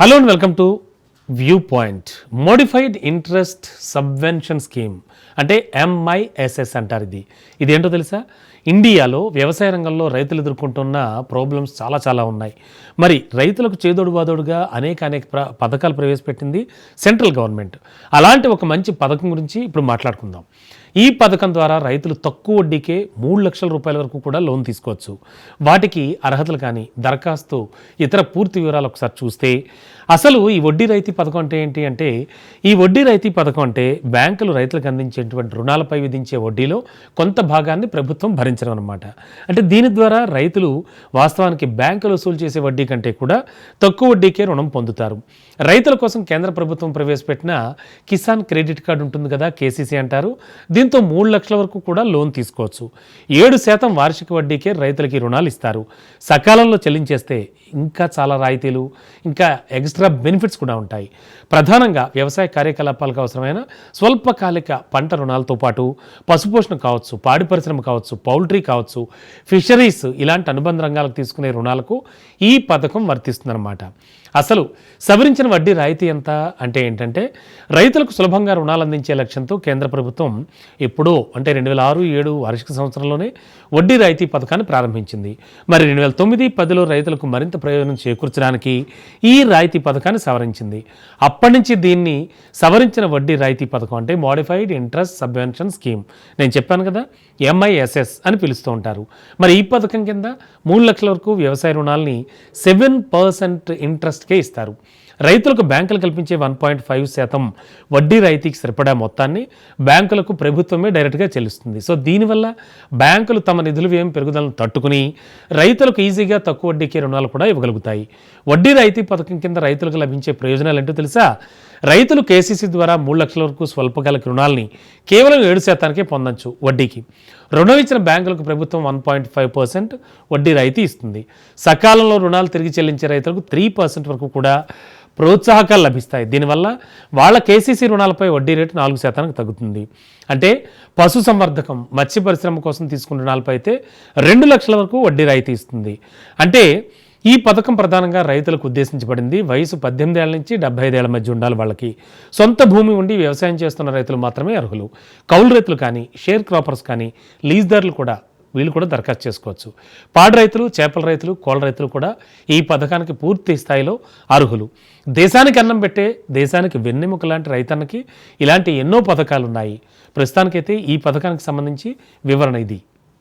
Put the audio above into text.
Hello and welcome to view point modified interest subvention scheme అంటే MISS అంటారు ఇది. ఇదేంటో తెలుసా? ఇండియాలో వ్యవసాయ రంగంలో రైతులు ఎదుర్కొంటున్న ప్రాబ్లమ్స్ చాలా చాలా ఉన్నాయి. మరి రైతులకు చేదోడు బాదోడుగా అనేక అనేక పథకాలు ప్రవేశపెట్టింది సెంట్రల్ గవర్నమెంట్. అలాంటి ఒక మంచి పథకం గురించి ఇప్పుడు మాట్లాడుకుందాం. ఈ పథకం ద్వారా రైతులు తక్కువ వడ్డీకే మూడు లక్షల రూపాయల వరకు కూడా లోన్ తీసుకోవచ్చు. వాటికి అర్హతలు కానీ దరఖాస్తు ఇతర పూర్తి వివరాలు ఒకసారి చూస్తే అసలు ఈ వడ్డీ రైతీ పథకం అంటే ఏంటి అంటే ఈ వడ్డీ రైతీ పథకం అంటే బ్యాంకులు రైతులకు అందించేటువంటి రుణాలపై విధించే వడ్డీలో కొంత భాగాన్ని ప్రభుత్వం భరించడం అనమాట అంటే దీని ద్వారా రైతులు వాస్తవానికి బ్యాంకులు వసూలు చేసే వడ్డీ కంటే కూడా తక్కువ వడ్డీకే రుణం పొందుతారు. రైతుల కోసం కేంద్ర ప్రభుత్వం ప్రవేశపెట్టిన కిసాన్ క్రెడిట్ కార్డు ఉంటుంది కదా కేసీసీ అంటారు. దీంతో మూడు లక్షల వరకు కూడా లోన్ తీసుకోవచ్చు. ఏడు శాతం వార్షిక వడ్డీకే రైతులకి రుణాలు ఇస్తారు. సకాలంలో చెల్లించేస్తే ఇంకా చాలా రాయితీలు ఇంకా ఎక్స్ట్రా బెనిఫిట్స్ కూడా ఉంటాయి. ప్రధానంగా వ్యవసాయ కార్యకలాపాలకు అవసరమైన స్వల్పకాలిక పంట రుణాలతో పాటు పశుపోషణ కావచ్చు పాడి పరిశ్రమ కావచ్చు పౌల్ట్రీ కావచ్చు ఫిషరీస్ ఇలాంటి అనుబంధ రంగాలకు తీసుకునే రుణాలకు ఈ పథకం వర్తిస్తుందన్నమాట. అసలు సవరించిన వడ్డీ రాయితీ ఎంత? అంటే ఏంటంటే రైతులకు సులభంగా రుణాలు అందించే లక్ష్యంతో కేంద్ర ప్రభుత్వం ఎప్పుడో అంటే రెండు వేల ఆరు ఏడు వార్షిక సంవత్సరంలోనే వడ్డీ రాయితీ పథకాన్ని ప్రారంభించింది. మరి రెండు వేల తొమ్మిది పదిలో రైతులకు మరింత ప్రయోజనం చేకూర్చడానికి ఈ రాయితీ పథకాన్ని సవరించింది. అప్పటి నుంచి దీన్ని సవరించిన వడ్డీ రాయితీ పథకం అంటే మోడిఫైడ్ ఇంట్రెస్ట్ సబ్వెన్షన్ స్కీమ్ నేను చెప్పాను కదా ఎంఐఎస్ఎస్ అని పిలుస్తూ ఉంటారు. మరి ఈ పథకం కింద మూడు లక్షల వరకు వ్యవసాయ రుణాలని సెవెన్ పర్సెంట్ ఇంట్రెస్ట్కే ఇస్తారు. రైతులకు బ్యాంకులు కల్పించే వన్ పాయింట్ ఫైవ్ శాతం వడ్డీ రాయితీకి సరిపడా మొత్తాన్ని బ్యాంకులకు ప్రభుత్వమే డైరెక్ట్గా చెల్లిస్తుంది. సో దీనివల్ల బ్యాంకులు తమ నిధుల వ్యయం పెరుగుదలను తట్టుకుని రైతులకు ఈజీగా తక్కువ వడ్డీకే రుణాలు కూడా ఇవ్వగలుగుతాయి. వడ్డీ రాయితీ పథకం కింద రైతులకు లభించే ప్రయోజనాలు ఏంటో తెలుసా? రైతులు కేసీసీ ద్వారా మూడు లక్షల వరకు స్వల్పకాలిక రుణాలని కేవలం ఏడు శాతానికే పొందొచ్చు వడ్డీకి. రుణం ఇచ్చిన బ్యాంకులకు ప్రభుత్వం వన్ పాయింట్ ఫైవ్ పర్సెంట్ వడ్డీ రాయితీ ఇస్తుంది. సకాలంలో రుణాలు తిరిగి చెల్లించే రైతులకు త్రీ పర్సెంట్ వరకు కూడా ప్రోత్సాహకాలు లభిస్తాయి. దీనివల్ల వాళ్ళ కేసీసీ రుణాలపై వడ్డీ రేటు నాలుగు శాతానికి తగ్గుతుంది. అంటే పశు సంవర్ధకం మత్స్య పరిశ్రమ కోసం తీసుకున్న రుణాలపై అయితే రెండు లక్షల వరకు వడ్డీ రాయితీ ఇస్తుంది. అంటే ఈ పథకం ప్రధానంగా రైతులకు ఉద్దేశించబడింది. వయసు పద్దెనిమిది ఏళ్ళ నుంచి డెబ్బై ఐదేళ్ళ మధ్య ఉండాలి వాళ్ళకి. సొంత భూమి ఉండి వ్యవసాయం చేస్తున్న రైతులు మాత్రమే అర్హులు. కౌలు రైతులు కానీ షేర్ క్రాపర్స్ కానీ లీజ్దారులు కూడా వీళ్ళు కూడా దరఖాస్తు చేసుకోవచ్చు. పాడి రైతులు చేపల రైతులు కోళ్ళ రైతులు కూడా ఈ పథకానికి పూర్తి స్థాయిలో అర్హులు. దేశానికి అన్నం పెట్టే దేశానికి వెన్నెముక లాంటి రైతన్నకి ఇలాంటి ఎన్నో పథకాలు ఉన్నాయి ప్రస్తుతానికైతే ఈ పథకానికి సంబంధించి వివరణ ఇది.